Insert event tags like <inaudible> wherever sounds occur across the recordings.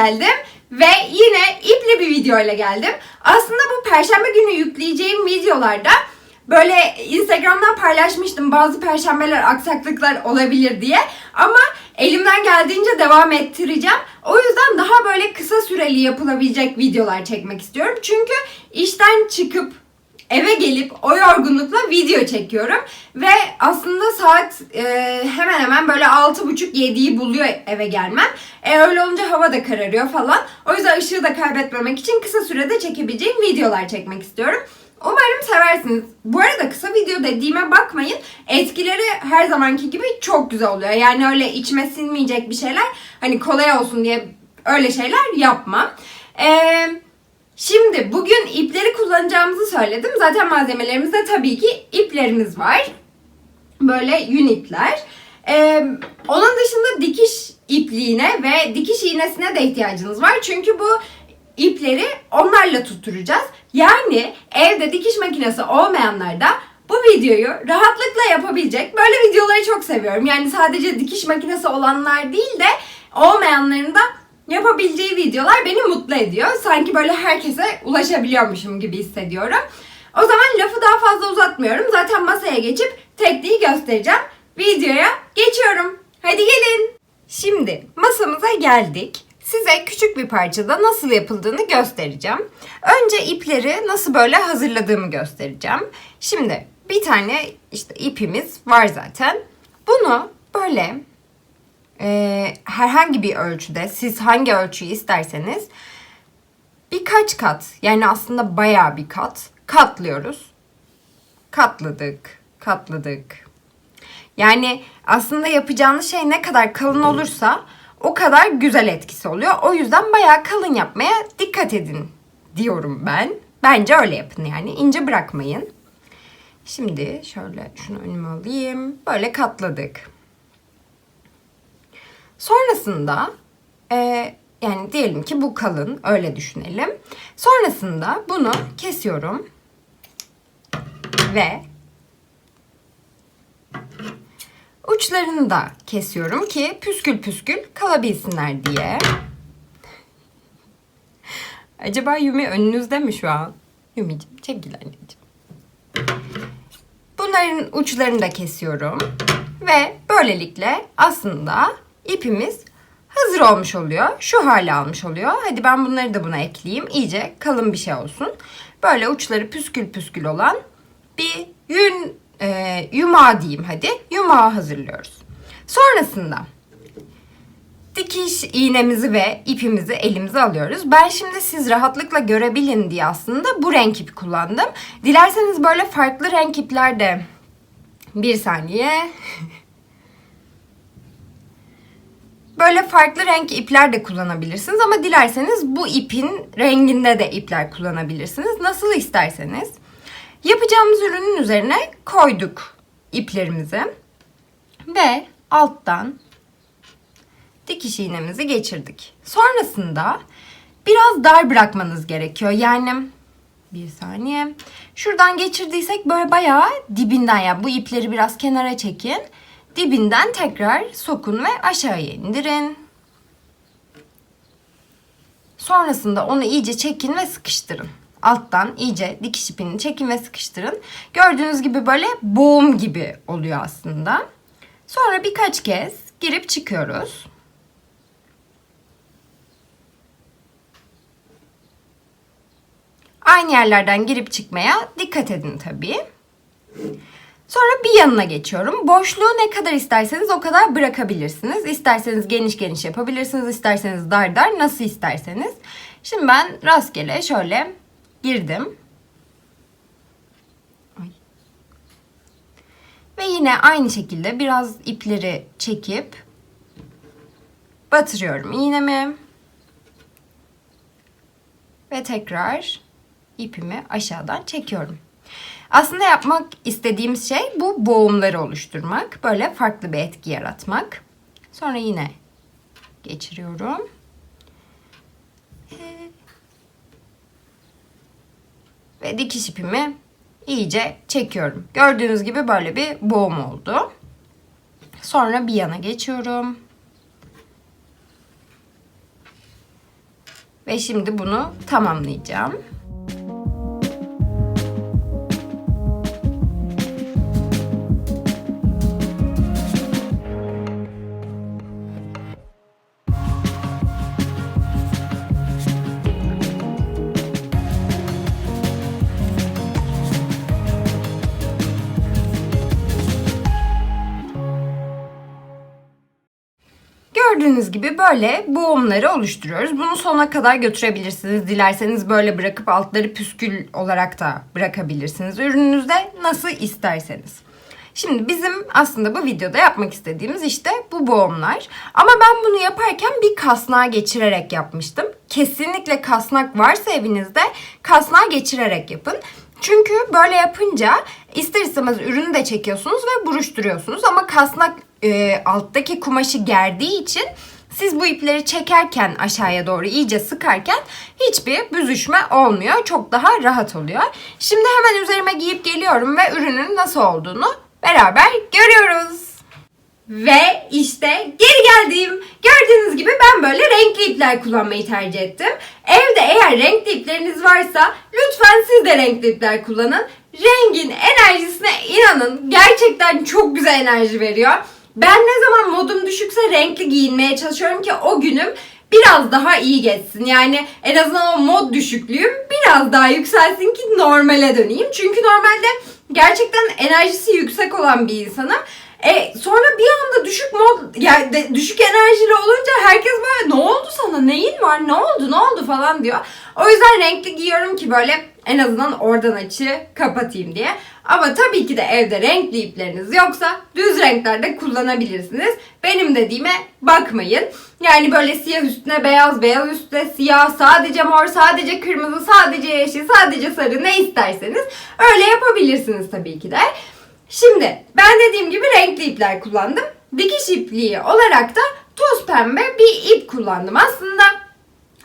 geldim ve yine ipli bir video ile geldim. Aslında bu perşembe günü yükleyeceğim videolarda böyle Instagram'dan paylaşmıştım bazı perşembeler aksaklıklar olabilir diye. Ama elimden geldiğince devam ettireceğim. O yüzden daha böyle kısa süreli yapılabilecek videolar çekmek istiyorum. Çünkü işten çıkıp eve gelip o yorgunlukla video çekiyorum. Ve aslında saat e, hemen hemen böyle 6.30-7'yi buluyor eve gelmem. E, öyle olunca hava da kararıyor falan. O yüzden ışığı da kaybetmemek için kısa sürede çekebileceğim videolar çekmek istiyorum. Umarım seversiniz. Bu arada kısa video dediğime bakmayın. Etkileri her zamanki gibi çok güzel oluyor. Yani öyle içime sinmeyecek bir şeyler. Hani kolay olsun diye öyle şeyler yapmam. Eee... Şimdi bugün ipleri kullanacağımızı söyledim. Zaten malzemelerimizde tabii ki iplerimiz var. Böyle yün ipler. Ee, onun dışında dikiş ipliğine ve dikiş iğnesine de ihtiyacınız var. Çünkü bu ipleri onlarla tutturacağız. Yani evde dikiş makinesi olmayanlar da bu videoyu rahatlıkla yapabilecek. Böyle videoları çok seviyorum. Yani sadece dikiş makinesi olanlar değil de olmayanların da yapabileceği videolar beni mutlu ediyor. Sanki böyle herkese ulaşabiliyormuşum gibi hissediyorum. O zaman lafı daha fazla uzatmıyorum. Zaten masaya geçip tekniği göstereceğim. Videoya geçiyorum. Hadi gelin. Şimdi masamıza geldik. Size küçük bir parçada nasıl yapıldığını göstereceğim. Önce ipleri nasıl böyle hazırladığımı göstereceğim. Şimdi bir tane işte ipimiz var zaten. Bunu böyle e, herhangi bir ölçüde siz hangi ölçüyü isterseniz birkaç kat yani aslında bayağı bir kat katlıyoruz. Katladık, katladık. Yani aslında yapacağınız şey ne kadar kalın olursa o kadar güzel etkisi oluyor. O yüzden bayağı kalın yapmaya dikkat edin diyorum ben. Bence öyle yapın yani ince bırakmayın. Şimdi şöyle şunu önüme alayım. Böyle katladık. Sonrasında e, yani diyelim ki bu kalın öyle düşünelim. Sonrasında bunu kesiyorum ve uçlarını da kesiyorum ki püskül püskül kalabilsinler diye. Acaba Yumi önünüzde mi şu an? Yumi'cim çekil anneciğim. Bunların uçlarını da kesiyorum. Ve böylelikle aslında ipimiz hazır olmuş oluyor. Şu hale almış oluyor. Hadi ben bunları da buna ekleyeyim. İyice kalın bir şey olsun. Böyle uçları püskül püskül olan bir yün e, yumağı diyeyim hadi. Yumağı hazırlıyoruz. Sonrasında dikiş iğnemizi ve ipimizi elimize alıyoruz. Ben şimdi siz rahatlıkla görebilin diye aslında bu renk ipi kullandım. Dilerseniz böyle farklı renk ipler de bir saniye <laughs> Böyle farklı renk ipler de kullanabilirsiniz ama dilerseniz bu ipin renginde de ipler kullanabilirsiniz. Nasıl isterseniz. Yapacağımız ürünün üzerine koyduk iplerimizi ve alttan dikiş iğnemizi geçirdik. Sonrasında biraz dar bırakmanız gerekiyor. Yani bir saniye. Şuradan geçirdiysek böyle bayağı dibinden ya bu ipleri biraz kenara çekin dibinden tekrar sokun ve aşağıya indirin. Sonrasında onu iyice çekin ve sıkıştırın. Alttan iyice dikiş ipini çekin ve sıkıştırın. Gördüğünüz gibi böyle boğum gibi oluyor aslında. Sonra birkaç kez girip çıkıyoruz. Aynı yerlerden girip çıkmaya dikkat edin tabii. Sonra bir yanına geçiyorum. Boşluğu ne kadar isterseniz o kadar bırakabilirsiniz. İsterseniz geniş geniş yapabilirsiniz. isterseniz dar dar nasıl isterseniz. Şimdi ben rastgele şöyle girdim. Ve yine aynı şekilde biraz ipleri çekip batırıyorum iğnemi. Ve tekrar ipimi aşağıdan çekiyorum. Aslında yapmak istediğimiz şey bu boğumları oluşturmak. Böyle farklı bir etki yaratmak. Sonra yine geçiriyorum. Ve dikiş ipimi iyice çekiyorum. Gördüğünüz gibi böyle bir boğum oldu. Sonra bir yana geçiyorum. Ve şimdi bunu tamamlayacağım. Gördüğünüz gibi böyle boğumları oluşturuyoruz. Bunu sona kadar götürebilirsiniz. Dilerseniz böyle bırakıp altları püskül olarak da bırakabilirsiniz. Ürününüzde nasıl isterseniz. Şimdi bizim aslında bu videoda yapmak istediğimiz işte bu boğumlar. Ama ben bunu yaparken bir kasnağa geçirerek yapmıştım. Kesinlikle kasnak varsa evinizde kasnağa geçirerek yapın. Çünkü böyle yapınca ister istemez ürünü de çekiyorsunuz ve buruşturuyorsunuz. Ama kasnak e, alttaki kumaşı gerdiği için siz bu ipleri çekerken aşağıya doğru iyice sıkarken hiçbir büzüşme olmuyor. Çok daha rahat oluyor. Şimdi hemen üzerime giyip geliyorum ve ürünün nasıl olduğunu beraber görüyoruz. Ve işte geri geldim. Gördüğünüz gibi ben böyle renkli ipler kullanmayı tercih ettim. Evde eğer renkli ipleriniz varsa lütfen siz de renkli ipler kullanın. Rengin enerjisine inanın. Gerçekten çok güzel enerji veriyor. Ben ne zaman modum düşükse renkli giyinmeye çalışıyorum ki o günüm biraz daha iyi geçsin. Yani en azından o mod düşüklüğüm biraz daha yükselsin ki normale döneyim. Çünkü normalde gerçekten enerjisi yüksek olan bir insanım. E sonra bir anda düşük mod yani de- düşük enerjili olunca herkes böyle ne oldu sana neyin var ne oldu ne oldu falan diyor. O yüzden renkli giyiyorum ki böyle en azından oradan açı kapatayım diye. Ama tabii ki de evde renkli ipleriniz yoksa düz renklerde kullanabilirsiniz. Benim dediğime bakmayın. Yani böyle siyah üstüne beyaz, beyaz üstüne siyah, sadece mor, sadece kırmızı, sadece yeşil, sadece sarı ne isterseniz öyle yapabilirsiniz tabii ki de. Şimdi ben dediğim gibi renkli ipler kullandım. Dikiş ipliği olarak da toz pembe bir ip kullandım. Aslında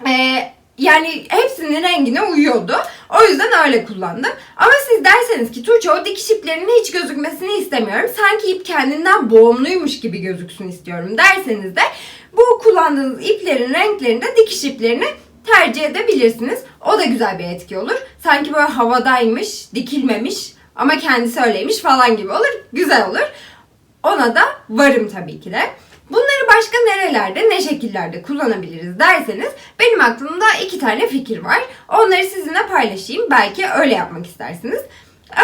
eee, yani hepsinin rengine uyuyordu. O yüzden öyle kullandım. Ama siz derseniz ki Tuğçe o dikiş iplerinin hiç gözükmesini istemiyorum. Sanki ip kendinden boğumluymuş gibi gözüksün istiyorum derseniz de bu kullandığınız iplerin renklerinde dikiş iplerini tercih edebilirsiniz. O da güzel bir etki olur. Sanki böyle havadaymış, dikilmemiş ama kendisi öyleymiş falan gibi olur. Güzel olur. Ona da varım tabii ki de. Bunları başka nerelerde, ne şekillerde kullanabiliriz derseniz benim aklımda iki tane fikir var. Onları sizinle paylaşayım. Belki öyle yapmak istersiniz.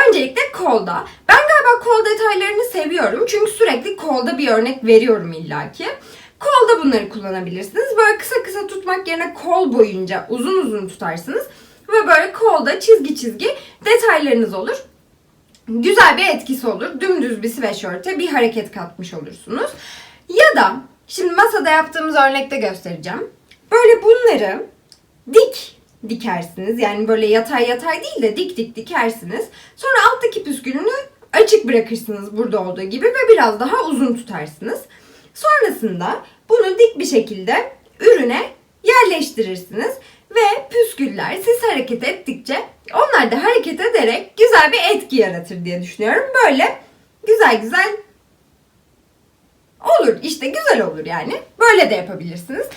Öncelikle kolda. Ben galiba kol detaylarını seviyorum. Çünkü sürekli kolda bir örnek veriyorum illaki. Kolda bunları kullanabilirsiniz. Böyle kısa kısa tutmak yerine kol boyunca uzun uzun tutarsınız. Ve böyle kolda çizgi çizgi detaylarınız olur güzel bir etkisi olur. Dümdüz bir sweatshirt'e bir hareket katmış olursunuz. Ya da şimdi masada yaptığımız örnekte göstereceğim. Böyle bunları dik dikersiniz. Yani böyle yatay yatay değil de dik dik dikersiniz. Sonra alttaki püskülünü açık bırakırsınız burada olduğu gibi ve biraz daha uzun tutarsınız. Sonrasında bunu dik bir şekilde ürüne yerleştirirsiniz ve püsküller siz hareket ettikçe onlar da hareket ederek güzel bir etki yaratır diye düşünüyorum. Böyle güzel güzel olur. işte güzel olur yani. Böyle de yapabilirsiniz.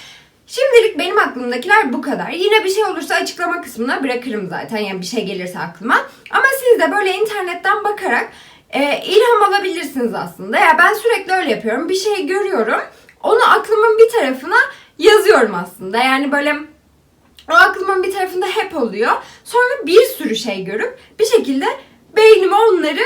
Şimdilik benim aklımdakiler bu kadar. Yine bir şey olursa açıklama kısmına bırakırım zaten. Yani bir şey gelirse aklıma. Ama siz de böyle internetten bakarak e, ilham alabilirsiniz aslında. Ya ben sürekli öyle yapıyorum. Bir şey görüyorum. Onu aklımın bir tarafına yazıyorum aslında. Yani böyle o aklımın bir tarafında hep oluyor. Sonra bir sürü şey görüp bir şekilde beynime onları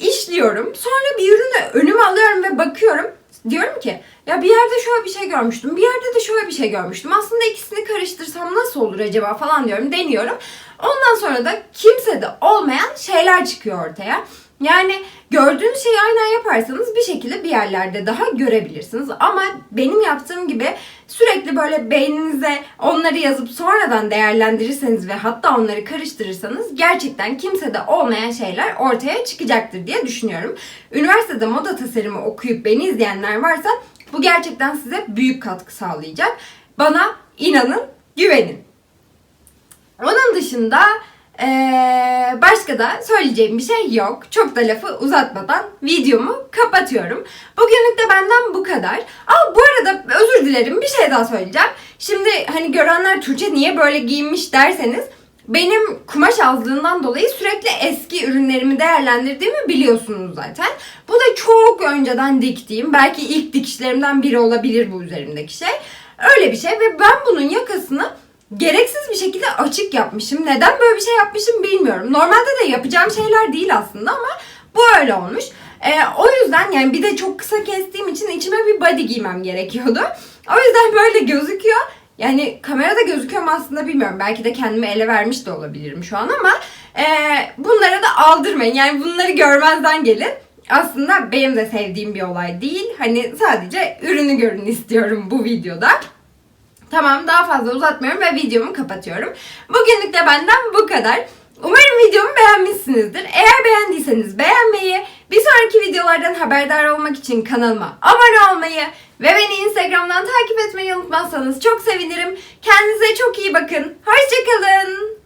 işliyorum. Sonra bir ürünü önüme alıyorum ve bakıyorum. Diyorum ki ya bir yerde şöyle bir şey görmüştüm. Bir yerde de şöyle bir şey görmüştüm. Aslında ikisini karıştırsam nasıl olur acaba falan diyorum. Deniyorum. Ondan sonra da kimsede olmayan şeyler çıkıyor ortaya. Yani gördüğünüz şeyi aynen yaparsanız bir şekilde bir yerlerde daha görebilirsiniz. Ama benim yaptığım gibi sürekli böyle beyninize onları yazıp sonradan değerlendirirseniz ve hatta onları karıştırırsanız gerçekten kimsede olmayan şeyler ortaya çıkacaktır diye düşünüyorum. Üniversitede moda tasarımı okuyup beni izleyenler varsa bu gerçekten size büyük katkı sağlayacak. Bana inanın, güvenin. Onun dışında Ee, başka da söyleyeceğim bir şey yok. Çok da lafı uzatmadan videomu kapatıyorum. Bugünlük de benden bu kadar. Aa bu arada özür dilerim bir şey daha söyleyeceğim. Şimdi hani görenler Tuğçe niye böyle giyinmiş derseniz benim kumaş azlığından dolayı sürekli eski ürünlerimi değerlendirdiğimi biliyorsunuz zaten. Bu da çok önceden diktiğim, belki ilk dikişlerimden biri olabilir bu üzerimdeki şey. Öyle bir şey ve ben bunun yakasını gereksiz bir şekilde açık yapmışım. Neden böyle bir şey yapmışım bilmiyorum. Normalde de yapacağım şeyler değil aslında ama bu öyle olmuş. Ee, o yüzden yani bir de çok kısa kestiğim için içime bir body giymem gerekiyordu. O yüzden böyle gözüküyor. Yani kamerada gözüküyor mu aslında bilmiyorum. Belki de kendimi ele vermiş de olabilirim şu an ama e, bunlara da aldırmayın. Yani bunları görmezden gelin. Aslında benim de sevdiğim bir olay değil. Hani sadece ürünü görün istiyorum bu videoda. Tamam daha fazla uzatmıyorum ve videomu kapatıyorum. Bugünlük de benden bu kadar. Umarım videomu beğenmişsinizdir. Eğer beğendiyseniz beğenmeyi, bir sonraki videolardan haberdar olmak için kanalıma abone olmayı ve beni Instagram'dan takip etmeyi unutmazsanız çok sevinirim. Kendinize çok iyi bakın. Hoşçakalın.